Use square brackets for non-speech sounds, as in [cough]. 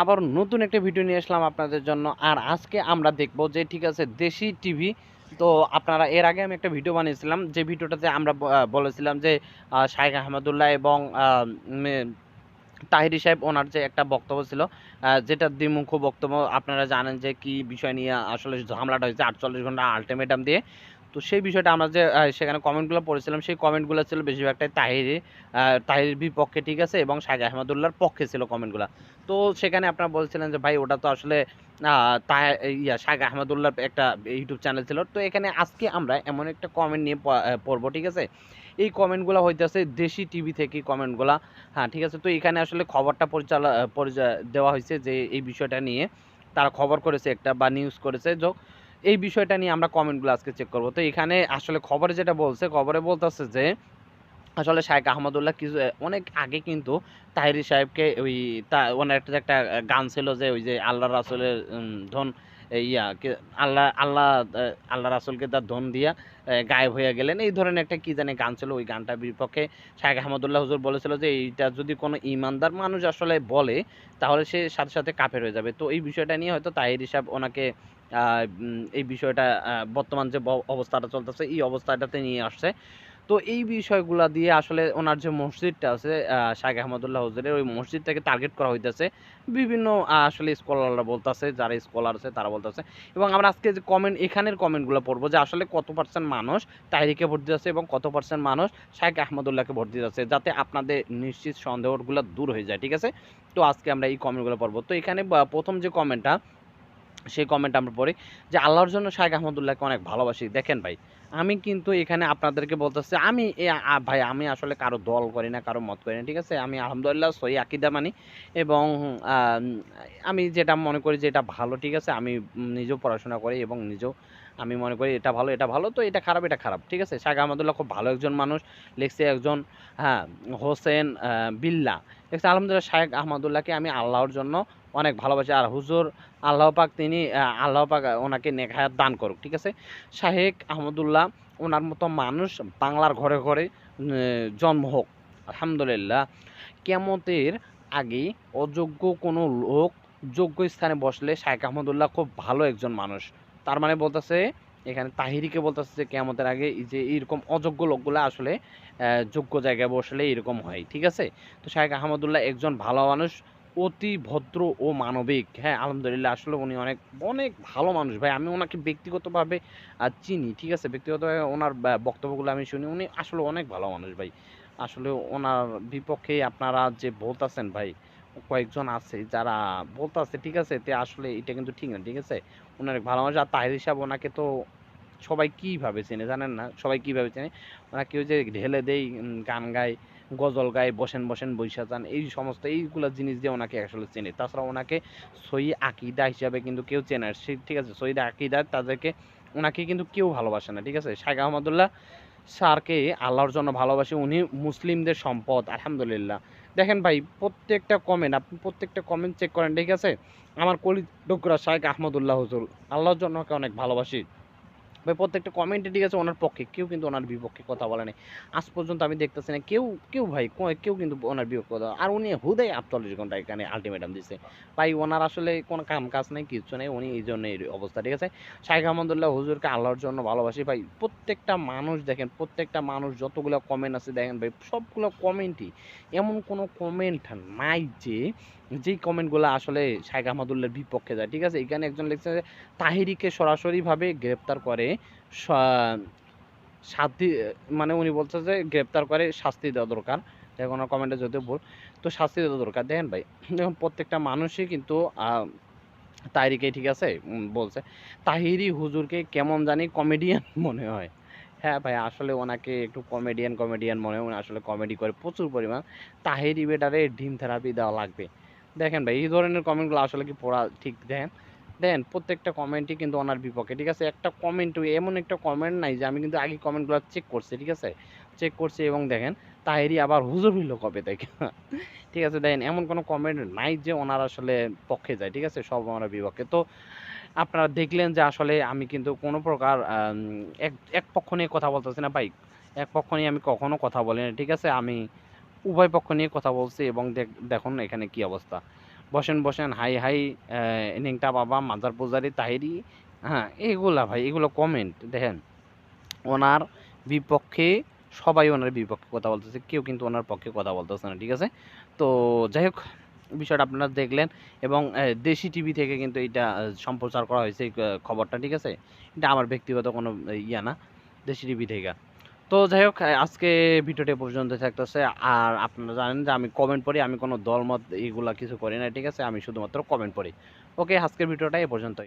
আবার নতুন একটা ভিডিও নিয়ে আসলাম আপনাদের জন্য। আর আজকে আমরা দেখব যে, ঠিক আছে, দেশি টিভি তো আপনারা, এর আগে আমি একটা ভিডিও বানিয়েছিলাম। যে ভিডিওটাতে আমরা বলেছিলাম যে শাইখ আহমেদুল্লাহ এবং তাহিরি সাহেব ওনার যে একটা বক্তব্য ছিল যেটা দ্বিমুখ বক্তব্য আপনারা জানেন যে কি বিষয় নিয়ে আসলে ঝামেলাটা হয়েছে আটচল্লিশ ঘণ্টা আলটিমেটাম দিয়ে। তো সেই বিষয়টা আমরা যে সেখানে কমেন্টগুলো পড়েছিলাম সেই কমেন্টগুলো ছিল বেশিরভাগটাই তাহিরি আহ, তাহিরির বিপক্ষে ঠিক আছে? এবং শাহেখ আহমদুল্লাহর পক্ষে ছিল কমেন্টগুলো। তো সেখানে আপনারা বলছিলেন যে ভাই ওটা তো আসলে ইয়া শাহেখ আহমদুল্লাহর একটা ইউটিউব চ্যানেল ছিল। তো এখানে আজকে আমরা এমন একটা কমেন্ট নিয়ে পড়ব ঠিক আছে? এই কমেন্টগুলো হইতেছে দেশি টিভি থেকে কমেন্টগুলা। হ্যাঁ ঠিক আছে, তো এখানে আসলে খবরটা পরিচালনা পরিচয় দেওয়া হয়েছে যে এই বিষয়টা নিয়ে। তারা খবর করেছে একটা বা নিউজ করেছে। তো এই বিষয়টা নিয়ে আমরা কমেন্টগুলো আজকে চেক করব। তো এখানে আসলে খবরে যেটা বলছে, খবরে বলতেছে যে আসলে শাহেখ আহমদুল্লাহ কিছু অনেক আগে কিন্তু তাহিরি সাহেবকে ওই তা, ওনার একটা একটা গান ছিল যে ওই যে আল্লাহ রাসুলের ধন ইয়া আল্লাহ আল্লাহ আল্লাহ রাসুলকে তার ধন দিয়া গায়েব হয়ে গেলেন। এই ধরনের একটা কি জানি গান ছিল ওই গানটার বিপক্ষে শাহেখ আহমদুল্লাহ হুজুর বলেছিল যে এইটা যদি কোনো ইমানদার মানুষ আসলে বলে, তাহলে সে সাথে সাথে কাফের হয়ে যাবে। তো এই বিষয়টা নিয়ে হয়তো তাহিরি সাহেব ওনাকে এই বিষয়টা বর্তমান যে অবস্থাটা চলতেছে, এই অবস্থাটাতে নিয়ে আসছে। তো এই বিষয়গুলা দিয়ে আসলে ওনার যে মসজিদটা আছে শাহেখ আহমদুল্লাহ হুজুরের, ওই মসজিদটাকে টার্গেট করা হইতেছে। বিভিন্ন আসলে স্কলাররা বলতেছে, যারা স্কলার আছে তারা বলতেছে। এবং আমরা আজকে যে কমেন্ট এখানের কমেন্টগুলো পড়ব যে আসলে কত পার্সেন্ট মানুষ তাহিরিকে ভোট দিতেছে এবং কত পার্সেন্ট মানুষ শাহেখ আহমদুল্লাহকে ভোট দিতেছে যাতে আপনাদের নিশ্চিত সন্দেহগুলো দূর হয়ে যায়, ঠিক আছে? তো আজকে আমরা এই কমেন্টগুলো পড়ব। তো এখানে প্রথম যে কমেন্টটা সেই কমেন্ট আমরা পড়ি যে আল্লাহর জন্য শাহেখ আহমদুল্লাহকে অনেক ভালোবাসি। দেখেন ভাই, আমি কিন্তু এখানে আপনাদেরকে বলতেছি, আমি ভাই, আমি আসলে কারও দল করি না, কারও মত করি না, ঠিক আছে? আমি আলহামদুলিল্লাহ সই আকিদা মানি এবং, আমি যেটা মনে করি যে এটা ভালো, ঠিক আছে? আমি নিজেও পড়াশোনা করি এবং নিজেও আমি মনে করি এটা ভালো এটা ভালো, তো এটা খারাপ এটা খারাপ, ঠিক আছে? শাহেখ আহমদুল্লাহ খুব ভালো একজন মানুষ, লিখছে একজন হ্যাঁ হোসেন বিল্লা দেখছে আলহামদুলিল্লাহ শাহেখ আহমদুল্লাহকে আমি আল্লাহর জন্য অনেক ভালোবাসি। আর হুজুর আল্লাহ পাক তিনি আল্লাহ পাক ওনাকে নেখায়াত দান করুক, ঠিক আছে? শাহেক আহমদুল্লাহ ওনার মতো মানুষ বাংলার ঘরে ঘরে জন্ম হোক, আলহামদুলিল্লাহ। কেমতের আগে অযোগ্য কোনো লোক যোগ্য স্থানে বসলে শাহেক আহমদুল্লাহ খুব ভালো একজন মানুষ। তার মানে বলতেছে, এখানে তাহিরিকে বলতেছে যে কেমতের আগে যে এইরকম অযোগ্য লোকগুলো আসলে যোগ্য জায়গায় বসলে এরকম হয়, ঠিক আছে? তো শাহেক আহমদুল্লাহ একজন ভালো মানুষ অতি ভদ্র ও মানবিক। হ্যাঁ আলহামদুলিল্লাহ, আসলে উনি অনেক অনেক ভালো মানুষ ভাই। আমি ওনাকে ব্যক্তিগতভাবে চিনি, ঠিক আছে? ব্যক্তিগতভাবে ওনার বক্তব্যগুলো আমি শুনি। উনি আসলে অনেক ভালো মানুষ ভাই। আসলে ওনার বিপক্ষে আপনারা যে বলতেছেন ভাই, কয়েকজন আছে যারা বলতেছে, ঠিক আছে? তে আসলে এটা কিন্তু ঠিক না, ঠিক আছে? ওনার ভালো মানুষ। আর তাহির সাহেব ওনাকে তো সবাই কীভাবে চেনে জানেন না? সবাই কীভাবে চেনে? ওনাকে ওই যে ঢেলে উম, গান গায় গজল গায় বসেন বসেন বৈশা যান এই সমস্ত এইগুলো জিনিস দিয়ে ওনাকে আসলে চেনে। তাছাড়া ওনাকে সই আকিদা হিসাবে কিন্তু কেউ চেনে। সে ঠিক আছে সইদ আকিদা তাদেরকে ওনাকে কিন্তু কেউ ভালোবাসে না ঠিক আছে? শাহেখ আহমদুল্লাহ স্যারকে আল্লাহর জন্য ভালোবাসে উনি মুসলিমদের সম্পদ আলহামদুলিল্লাহ। দেখেন ভাই প্রত্যেকটা কমেন্ট আপনি প্রত্যেকটা কমেন্ট চেক করেন ঠিক আছে? আমার কলি ডোকরা শাহেখ আহমদুল্লাহ হুজুর আল্লাহর জন্য ওকে অনেক ভালোবাসি। ভাই, প্রত্যেকটা কমেন্টে ঠিক আছে ওনার পক্ষে। কেউ কিন্তু ওনার বিপক্ষে কথা বলে নাই। আজ পর্যন্ত আমি দেখতেছি না, কেউ কেউ ভাই কেউ কিন্তু ওনার বিপক্ষে কথা আর উনি হুদাই আটচল্লিশ ঘণ্টা এখানে আলটিমেটাম দিচ্ছে ভাই, ওনার আসলে কোনো কাম কাজ নেই কিছু নেই, উনি এই জন্য এই অবস্থা, ঠিক আছে? শাহেখ আহমদুল্লাহ হুজুরকে আল্লাহর জন্য ভালোবাসি। ভাই, প্রত্যেকটা মানুষ দেখেন, প্রত্যেকটা মানুষ যতগুলো কমেন্ট আছে, দেখেন ভাই, সবগুলো কমেন্টই এমন কোনো কমেন্ট নাই যে যেই কমেন্টগুলো আসলে শাহেখ আহমদুল্লাহর বিপক্ষে যায়, ঠিক আছে? এখানে একজন লিখছে যে, তাহিরিকে সরাসরিভাবে গ্রেপ্তার করে শাস্তি মানে উনি বলছে যে, গ্রেপ্তার করে শাস্তি দেওয়া দরকার। দেখুন কমেন্টে যদি বল তো শাস্তি দেওয়া দরকার। দেখেন ভাই, দেখুন, প্রত্যেকটা মানুষই কিন্তু তাহিরিকে ঠিক আছে? বলছে, তাহিরি হুজুরকে কেমন জানি কমেডিয়ান [laughs] মনে হয়। হ্যাঁ ভাই, আসলে ওনাকে একটু কমেডিয়ান কমেডিয়ান মনে হয়। উনি আসলে কমেডি করে প্রচুর পরিমাণ। তাহিরি বেটারে ডিম থেরাপি দেওয়া লাগবে। দেখেন ভাই, এই ধরনের কমেন্টগুলো আসলে কি পড়া ঠিক? দেখেন দেখেন, প্রত্যেকটা কমেন্টই কিন্তু ওনার বিপক্ষে, ঠিক আছে? একটা কমেন্ট এমন একটা কমেন্ট নাই যে আমি কিন্তু আগে কমেন্টগুলো চেক করছি, ঠিক আছে? চেক করছি এবং দেখেন, তাহেরি আবার হুজুর হইল কবে থেকে [laughs] ঠিক আছে, দেখেন, এমন কোনো কমেন্ট নাই যে ওনার আসলে পক্ষে যায়, ঠিক আছে? সব ওনার বিপক্ষে। তো আপনারা দেখলেন যে আসলে আমি কিন্তু কোনো প্রকার এক এক পক্ষ নিয়ে কথা বলতেছি না ভাই। এক পক্ষ নিয়ে আমি কখনো কথা বলি না, ঠিক আছে? আমি উভয় পক্ষ নিয়ে কথা বলছে এবং দেখ- দেখুন এখানে কি অবস্থা। বসেন বসেন, হাই হাই ইনিংটা বাবা মাজার পূজারি, তাহিরি হ্যাঁ এগুলা ভাই, এগুলো কমেন্ট দেখেন। ওনার বিপক্ষে, সবাই ওনার বিপক্ষে কথা বলতেছে, কেউ কিন্তু ওনার পক্ষে কথা বলতেছে না, ঠিক আছে? তো যাই হোক, বিষয়টা আপনারা দেখলেন এবং দেশি টিভি থেকে কিন্তু এটা সম্প্রচার করা হয়েছে খবরটা, ঠিক আছে? এটা আমার ব্যক্তিগত কোনো ইয়া না, দেশি টিভি থেকে। তো যাই হোক আজকে ভিডিওটা পর্যন্ত থাকতেছে। আর আপনারা জানেন যে আমি কমেন্ট পড়ি, আমি কোনো দলমত এইগুলা কিছু করি না ঠিক আছে? আমি শুধুমাত্র কমেন্ট পড়ি। ওকে আজকের ভিডিওটা এ পর্যন্তই।